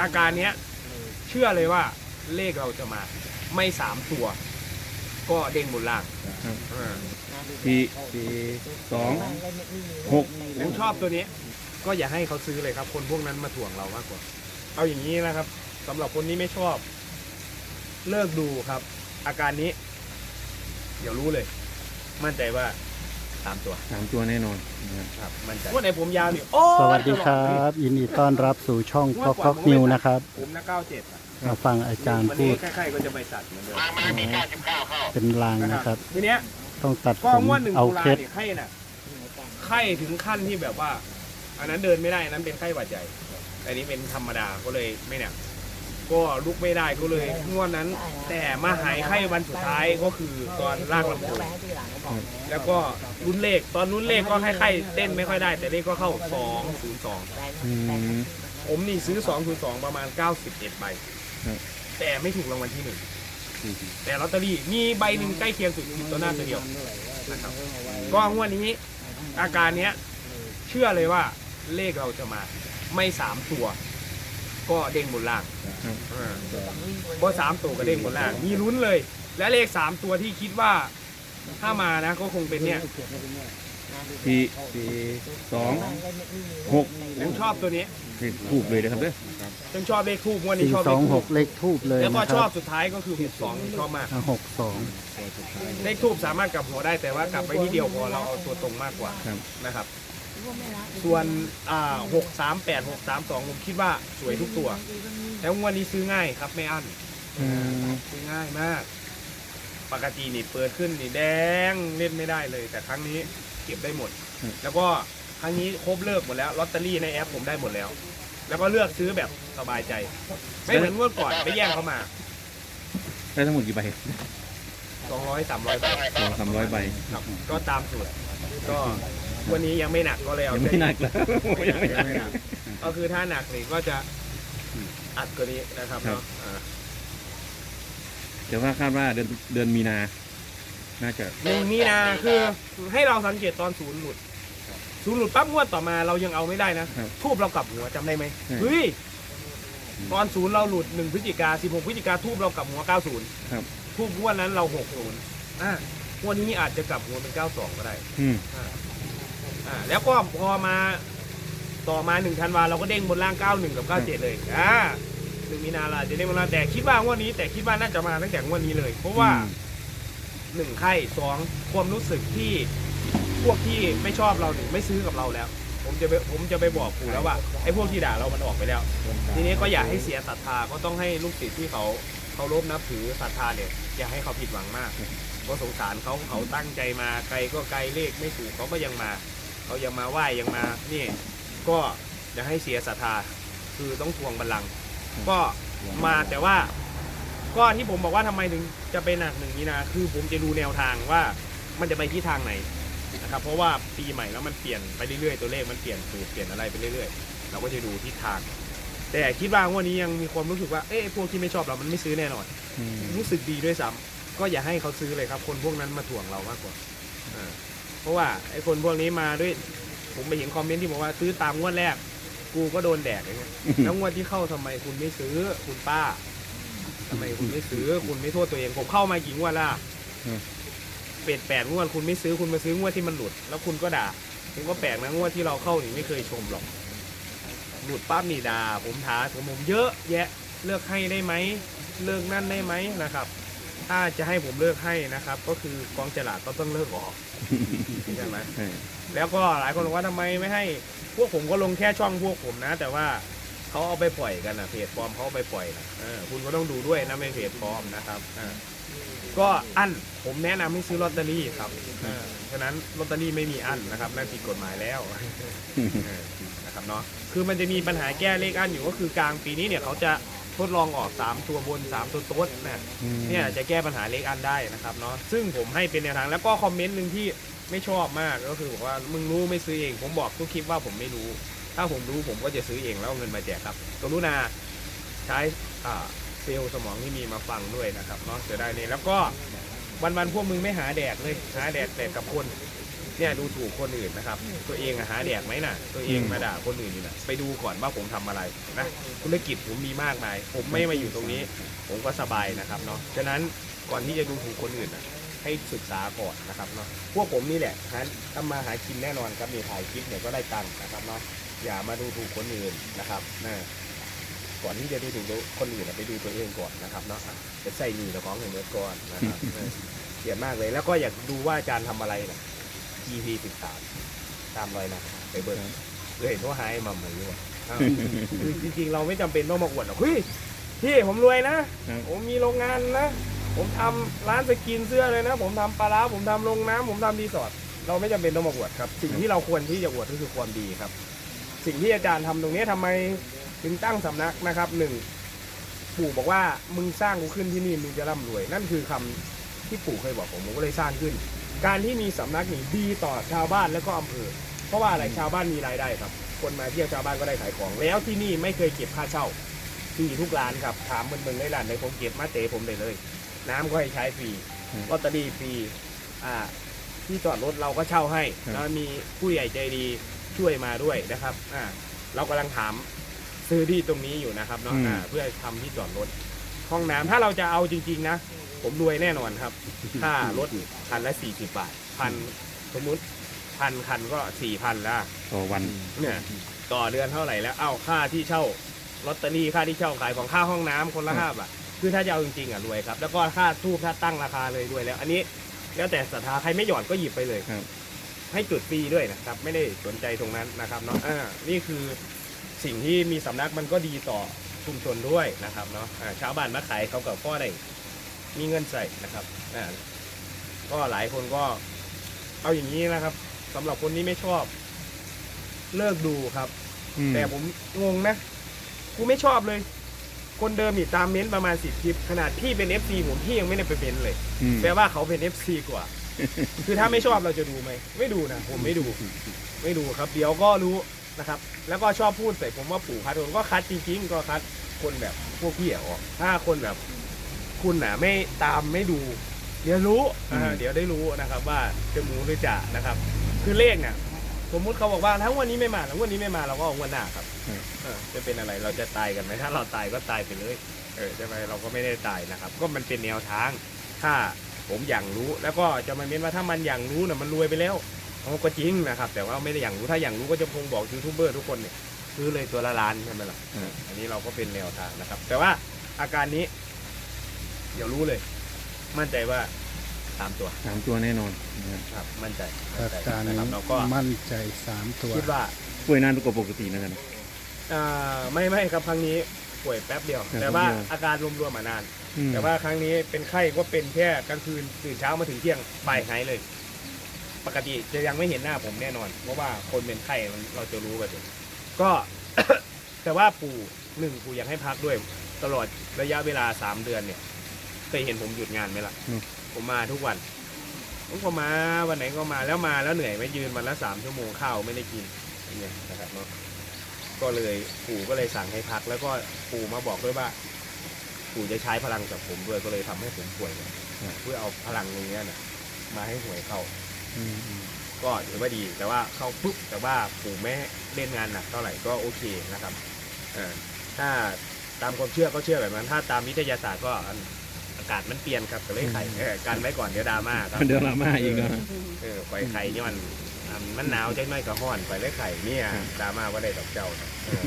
อาการเนี้ยเชื่อเลยว่าเลขเราจะมา ไม่สามตัว ก็เด้งบนล่างครับอ่าสี่สี่สองหกผมชอบตัวนี้ ก็อย่าให้เขาซื้อเลยครับ คนพวกนั้นมาถ่วงเรามากกว่า เอาอย่างนี้นะครับสำหรับคนที่ไม่ชอบ เลิกดูครับ อาการนี้ เดี๋ยวรู้เลย มั่นใจว่า สามตัวสามตัวแน่นอนนะครับครับมั่นใจว่าไหนผมยาวนี่โอ้สวัสดีครับยินดีต้อนรับสู่ช่องพ็อกพ็อกนิวนะครับผมนะเก้าเจ็ดอะมาฟังอาจารย์วันพูนี้ดใครๆก็จะไปสัตว์เหมือนเดิมเป็นลางนะครับ ทีเนี้ยต้องตัดก็ผมงวดหนึ่งเอาตุลาเคล็ดเนี่ยไข้น่ะไข้ถึงขั้นที่แบบว่า อันนั้นเดินไม่ได้อันนั้นเป็นไข้หวัดใหญ่อันนี้เป็นธรรมดาก็เลยไม่หนัก ก็ลุกไม่ได้ก็เลยงวดนั้น แต่มาหายไข้วันสุดท้ายก็คือตอนลากลำโพงแล้วก็รุ่นเลขตอนรุ่นเลขก็ให้ไข้เต้นไม่ค่อยได้ แต่เลขก็เข้าสองศูนย์สองอืม ผมนี่ซื้อสองศูนย์สองประมาณเก้าสิบเอ็ดใบครับ แต่ไม่ถูกรางวัลที่หนึ่งแต่ลอตเตอรี่มีใบหนึ่งใกล้เคียงสุดคือตัวหน้าตัวเดียวนะครับก็งวดนี้อาการเนี้ยเชื่อเลยว่าเลขเราจะมาไม่สามตัว ก็เด้งบนล่างครับอ่าก็สามตัวก็เด้งบนล่าง มีลุ้นเลย และเลขสามตัวที่คิดว่าถ้ามานะก็คงเป็นเนี่ยสี่สี่สองหกผมชอบตัวนี้ถูกเลยนะครับเด้อฉันชอบเลขทูบงวดนี้สี่ชอบสเลองขหทูกบเลขทูบเลยแล้วก็นะคชอรับบสุดท้ายก็คือหกสองชอบมาก หกสอง เลขทูบสามารถกลับหัวได้แต่ว่ากลับไปที่เดียวพอเราเอาตัวตรงมากกว่าครับ นะครับ ส่วนอ่าหกสามแปดหกสามสองผมคิดว่าสวยทุกตัว แล้วงวดนี้ซื้อง่ายครับไม่อั้นอืมซื้อง่ายมาก ปกตินี่เปิดขึ้นนี่แดงเล่นไม่ได้เลย แต่ครั้งนี้เก็บได้หมด แล้วก็ครั้งนี้ครบเลิกหมดแล้วลอตเตอรี่ในแอปผมได้หมดแล้ว แล้วก็เลือกซื้อแบบสบายใจ ไม่เหมือนงวดก่อนไปแย่งเขามาได้ทั้งหมดกี่ใบ200 300บาทสองสามร้อยใบครับก็ตามสูตรก็ วันนี้ยังไม่หนักก็เลยเอายังไม่หนักแล้วยังไม่หนักก็คือถ้าหนักนี่ก็จะอัดกว่านี้นะครับครับเนาะอ่าแต่ว่าคาดว่าเดือนเดือนมีนา น่าจะหนึ่งมีนาคือให้เราสังเกตตอนศูนย์หลุดศูนย์หลุดปั๊บงวดต่อมาเรายังเอาไม่ได้นะครับทูบเรากลับหัวจำได้ไหมใช่เฮ้ยตอนศูนย์เราหลุดหนึ่งพฤศจิกาสิบหกพฤศจิกาทูบเรากลับหัวเก้าศูนย์ครับทูบงวดนั้นเราหกศูนย์อะงวันนี้อาจจะกลับหัวเป็นเก้าสองก็ได้ อืมอ่าแล้วก็พอมาต่อมาหนึ่งธันวาเราก็เด้งบนล่างเก้าหนึ่งกับเก้าเจ็ดเลยอ่าหนึ่งมีนาเราอาจจะเด้งบนล่างแต่คิดว่างวดนี้ แต่คิดว่าน่าจะมาตั้งแต่งวดนี้เลย เพราะว่าหนึ่งไข้สองความรู้สึกที่พวกที่ไม่ชอบเราหนึ่งไม่ซื้อกับเราแล้ว ผมจะไปผมจะไปบอกปู่แล้วว่าไอ้พวกที่ด่าเรามันออกไปแล้ว ทีนี้ก็อย่าให้เสียศรัทธาก็ต้องให้ลูกศิษย์ที่เขาเขารพนับถือศรัทธาเนี่ยอย่าให้เขาผิดหวังมากก็สงสารเขาเขาตั้งใจมาไกลก็ไกลเลขไม่ถูกเขาก็ยังมา เขายังมาไหว้ยังมานี่ก็อย่าให้เสียศรัทธาคือต้องทวงบัลลังก์ก็มาแต่ว่า ก็ที่ผมบอกว่าทำไมถึงจะเป็นหนักหนึ่งนี้นะคือผมจะดูแนวทางว่ามันจะไปที่ทางไหนนะครับ เพราะว่าปีใหม่แล้วมันเปลี่ยนไปเรื่อยๆตัวเลขมันเปลี่ยนสูตรเปลี่ยนอะไรไปเรื่อยๆ เราก็จะดูทิศทาง แต่คิดว่างวันนี้ยังมีความรู้สึกว่าเอ๊ะพวกที่ไม่ชอบเรามันไม่ซื้อแน่นอนอืมรู้สึกดีด้วยซ้ำก็อย่าให้เขาซื้อเลยครับ คนพวกนั้นมาถ่วงเรามากกว่าอ่า เพราะว่าไอ้คนพวกนี้มาด้วย ผมไปเห็นคอมเมนต์ที่บอกว่าซื้อตามงวดแรก กูก็โดนแดกอย่างเงี้ยแล้วงวดที่เข้าทำไมคุณไม่ซื้อคุณป้าทำไมคุณไม่ซื้อคุณไม่โทษตัวเองผมเข้ามากี่งวดล่ะอืมเป็ดแปดงวดคุณไม่ซื้อคุณมาซื้องวดที่มันหลุด แล้วคุณก็ด่าผมก็แปลกนะงวดที่เราเข้านี่ไม่เคยชมหรอกหลุดปั๊บนี่ด่าผมท้าผมผมเยอะแยะเลิกให้ได้ไหมเลิกนั่นได้ไหมนะครับ ถ้าจะให้ผมเลิกให้นะครับ ก็คือกองฉลากก็ต้องเลิกออกใช่ไหมใช่แล้วก็หลายคนบอกว่าทำไมไม่ให้ พวกผมก็ลงแค่ช่องพวกผมนะ แต่ว่าเขาเอาไปปล่อยกันนะเพจปลอมเขาเอาไปปล่อยนะเออคุณก็ต้องดูด้วยนะไม่เพจปลอมนะครับอ่าก็อันผมแนะนำให้ซื้อลอตเตอรี่ครับเออฉะนั้นลอตเตอรี่ไม่มีอันนะครับนั่นผิดกฎหมายแล้วเออนะครับเนาะคือมันจะมีปัญหาแก้เลขอันอยู่ก็คือกลางปีนี้เนี่ยเขาจะ ทดลองออก 3 ตัวบน 3 ตัวโต๊ดนะอืม เนี่ยจะแก้ปัญหาเลขอันได้นะครับเนาะซึ่งผมให้เป็นแนวทางแล้วก็คอมเมนต์หนึ่งที่ไม่ชอบมากก็คือบอกว่ามึงรู้ไม่ซื้อเอง ผมบอกทุกคลิปว่าผมไม่รู้ ถ้าผมรู้ผมก็จะซื้อเองแล้วเอาเงินมาแจกครับกรุณาใช้อ่าเซลล์สมองที่มีมาฟังด้วยนะครับเนาะจะได้เนี่ยแล้วก็วันวันๆพวกมึงไม่หาแดกเลยหาแดกแต่กับคน เนี่ยดูถูกคนอื่นนะครับ ตัวเองอะหาแดกไหมน่ะ ตัวเองมาด่าคนอื่นอยู่น่ะ ไปดูก่อนว่าผมทำอะไรนะธุรกิจผมมีมากมาย ผมไม่มาอยู่ตรงนี้ ผมก็สบายนะครับเนาะฉะนั้นก่อนที่จะดูถูกคนอื่นน่ะให้ศึกษาก่อนนะครับเนาะพวกผมนี่แหละหาทำมาหากินแน่นอนครับมีถ่ายคลิปเนี่ยก็ได้ตังค์นะครับเนาะอย่ามาดูถูกคนอื่นนะครับนะก่อนที่จะดูถูกคนอื่นน่ะไปดูตัวเองก่อนนะครับเนาะอะจะใส่หนีตะของเงินเมื่อก่อนนะครับเออเกลียดมากเลยแล้วก็อยากดูว่าอาจารย์ทำอะไรนะ EP สิบสามตามรอยนะไปเบิร์เคยเห็นว่าหายมาเหมือนอยู่อะอ้าวคือจริงๆ เราไม่จำเป็นต้องมาอวดหรอกเฮ้ยพี่ผมรวยนะ ครับ ผมมีโรงงานนะ ผมทำร้านสกินเสื้อเลยนะ ผมทำปลาร้าผมทำโรงน้ำผมทำรีสอร์ทเราไม่จำเป็นต้องมาอวดครับ สิ่งที่เราควรที่จะอวดก็คือความดีครับ สิ่งที่อาจารย์ทำตรงนี้ทำไมถึงตั้งสำนักนะครับหนึ่งปู่บอกว่ามึงสร้างกูขึ้นที่นี่มึงจะร่ำรวย นั่นคือคำที่ปู่เคยบอกผมผมก็เลยสร้างขึ้น การที่มีสำนักนี่ดีต่อชาวบ้านและก็อำเภอ เพราะว่าอะไรชาวบ้านมีรายได้ครับ คนมาเที่ยวชาวบ้านก็ได้ขายของ แล้วที่นี่ไม่เคยเก็บค่าเช่าฟรีทุกร้านครับถามเมืองๆในร้านในผมเก็บมาเตะผมได้เลย น้ำก็ให้ใช้ฟรีอืมลอตเตอรี่ฟรีอ่าที่จอดรถเราก็เช่าให้ครับ แล้วมีผู้ใหญ่ใจดีช่วยมาด้วยนะครับอ่าเรากำลังถามซื้อที่ตรงนี้อยู่นะครับเนาะอ่าเพื่อทำที่จอดรถ ห้องน้ำถ้าเราจะเอาจริง ๆ นะ ผมรวยแน่นอนครับค่ารถคันละสี่สิบบาทพันสมมุติพันคันก็สี่พันละต่อวัน เนี่ยต่อเดือนเท่าไหร่แล้วเอ้าค่าที่เช่าลอตเตอรี่ค่าที่เช่าขายของค่าห้องน้ำคนละห้าบาทคือถ้าจะเอาจริงๆอะรวยครับ แล้วก็ค่าทูบถ้าตั้งราคาเลยรวยแล้ว อันนี้แล้วแต่ศรัทธาใครไม่หย่อนก็หยิบไปเลยครับ ให้จุดฟรีด้วยนะครับ ไม่ได้สนใจตรงนั้นนะครับเนาะอ่านี่คือสิ่งที่มีสำนักมันก็ดีต่อ ชุมชนด้วยนะครับเนาะอ่าชาวบ้านมาขายเขากับพ่อได้มีเงินใส่นะครับอ่าก็หลายคนก็ เอาอย่างนี้นะครับสำหรับคนที่ไม่ชอบ เลิกดูครับอืมแต่ผมงงนะกูไม่ชอบเลย คนเดิมอีกตามเม้นต์ประมาณสิบคลิป ขนาดพี่เป็น FC ผมพี่ยังไม่ได้ไปเม้นต์เลยอืมแปลว่าเขาเป็น FC กว่า คือถ้าไม่ชอบเราจะดูไหมไม่ดูนะผมไม่ดู ไม่ดูครับ เดี๋ยวก็รู้ นะครับ แล้วก็ชอบพูดใส่ผมว่าปู่คัดผมก็คัดจริงๆ ก็คัดคนแบบพวกพี่อะออกถ้าคนแบบ คุณน่ะไม่ตามไม่ดู เดี๋ยวรู้อ่าอืม เดี๋ยวได้รู้นะครับ ว่าจะหมูหรือจ่านะครับ คือเลขเนี่ยสมมุติเขาบอกว่าถ้างวันนี้ไม่มาแล้วงวันนี้ไม่มาเราก็เอางวันหน้าครับเออจะเป็นอะไรเราจะตายกันไหมถ้าเราตายก็ตายไปเลยเออใช่ไหมเราก็ไม่ได้ตายนะครับ ก็มันเป็นแนวทาง ถ้าผมอย่างรู้แล้วก็จะมาเม้นว่าถ้ามันอย่างรู้น่ะมันรวยไปแล้ว เขาก็จริงนะครับ แต่ว่าไม่ได้อย่างรู้ถ้าอย่างรู้ก็จะคงบอกยูทูบเบอร์ทุกคนเนี่ยซื้อเลยตัวละล้านใช่ไหมล่ะอืม อันนี้เราก็เป็นแนวทางนะครับ แต่ว่าอาการนี้ เดี๋ยวรู้เลย มั่นใจว่าตามตัวสามตัวแน่นอนนะครับครับ มั่นใจอามั่นใจการนะนี้ครับเราก็มั่นใจสามตัวคิดว่า ป่วยนานกว่าปกตินะครับ อ่าไม่ไม่ครับครั้งนี้ป่วยแป๊บเดียวแป๊บเดียวแต่ว่าอาการรวมๆมานานอืมแต่ว่าครั้งนี้เป็นไข้ก็เป็นแค่กลางคืนตื่นเช้ามาถึงเที่ยงบ่ายหายเลย ปกติจะยังไม่เห็นหน้าผมแน่นอน เพราะว่าคนเป็นไข้มันเราจะรู้กันอยู่ก็ แต่ว่าปู่หนึ่งปู่ยังให้พักด้วย ตลอดระยะเวลาสามเดือนเนี่ยเคยเห็นผมหยุดงานไหมล่ะ อืม ผมมาทุกวันผมก็มาวันไหนก็มาแล้วมาแล้วเหนื่อยไหม่ยืนวันละสามชั่วโมงข้าวไม่ได้กินอย่างเงี้ยนะครับเนาะก็เลยปู่ก็เลยสั่งให้พัก แล้วก็ปู่มาบอกด้วยว่า ปู่จะใช้พลังจากผมด้วยก็เลยทำให้ผมป่วยเนี่ยเพื่อเอาพลังตรงเนี้ยนะมาให้หวยเข้าอืมอืม ก็ถือว่าดีแต่ว่าเข้าปุ๊บแต่ว่าปู่ไม่ให้เล่นงานหนักเท่าไหร่ก็โอเคนะครับเออถ้าตามความเชื่อก็เชื่อแบบนั้นถ้าตามวิทยาศาสตร์ก็อันอากาศมันเปลี่ยนครับก็เลยไข่เออกันไว้ก่อนเดี๋ยวดราม่าครับเดี๋ยวลามาอีกเนาะเออปล่อยไข่ย้อนอะมันหนาวจังน้อยก็ห้อนไปเลยไข่เนี่ยดราม่าว่าได้ดอกเจ้าครับเออ